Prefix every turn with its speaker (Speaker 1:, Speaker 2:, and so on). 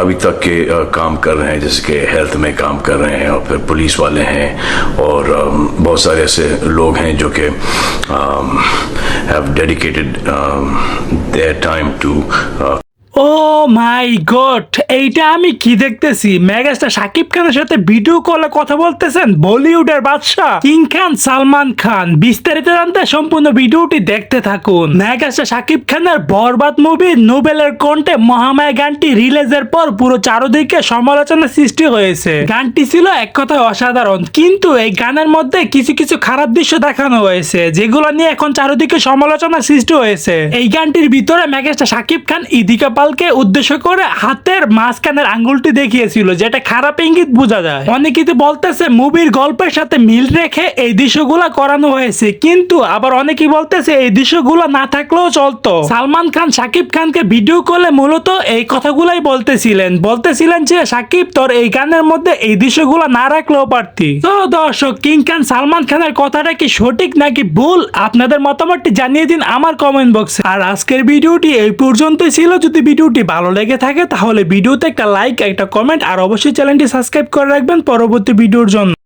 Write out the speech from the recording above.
Speaker 1: अभी तक के काम कर रहे हैं, जैसे कि हेल्थ में काम कर रहे हैं और फिर पुलिस वाले हैं और बहुत सारे ऐसे लोग हैं जो कि have dedicated their time to
Speaker 2: oh my god, এইটা আমি কি দেখতেছি? মেগাস্টার শাকিব খানের সাথে ভিডিও কলে কথা বলতেছেন? বলিউডের বাদশাহ। কিং খান, সালমান খান, বিস্তারিত জানতে সম্পূর্ণ ভিডিওটি দেখতে থাকুন। মেগাস্টার শাকিব খানের বরবাদ মুভি নোবেলের কণ্ঠে মহামায়া গানটি রিলিজের পর পুরো চারদিকে সমালোচনা সৃষ্টি হয়েছে। গানটি ছিল এক কথায় অসাধারণ, কিন্তু এই গানের মধ্যে কিছু কিছু খারাপ দৃশ্য দেখানো হয়েছে, যেগুলো নিয়ে এখন চারদিকে সমালোচনা সৃষ্টি হয়েছে। এই গানটির ভিতরে মেগাস্টার শাকিব খান, ইদিকা পালকে উদ্দেশ্য করে হাতের মাঝখানের আঙ্গুলটি দেখিয়েছিল, যেটা খারাপ ইঙ্গিত বোঝা যায়। অনেকে তো বলতেছে, মুভির গল্পের সাথে মিল রেখে এই দৃশ্যগুলো করানো হয়েছে, কিন্তু আবার অনেকেই বলতেছে, এই দৃশ্যগুলো না থাকলেও চলতো। সালমান খান শাকিব খানকে ভিডিও কলে মূলত এই কথাগুলাই বলতেছিলেন। বলতেছিলেন যে শাকিব তোর এই গানের মধ্যে এই দৃশ্যগুলো না রাখলেও পারতি। তো দর্শক, কিং খান, সালমান খানের কথাটা কি সঠিক নাকি ভুল? আপনাদের মতামতটি জানিয়ে দিন আমার কমেন্ট বক্সে আর আজকের ভিডিওটি এই পর্যন্তই ছিল। যদি ভিডিওটি ভালো লেগে থাকে তাহলে ভিডিওতে একটা লাইক, একটা কমেন্ট, আর অবশ্যই চ্যানেলটি সাবস্ক্রাইব করে রাখবেন পরবর্তী ভিডিওর জন্য।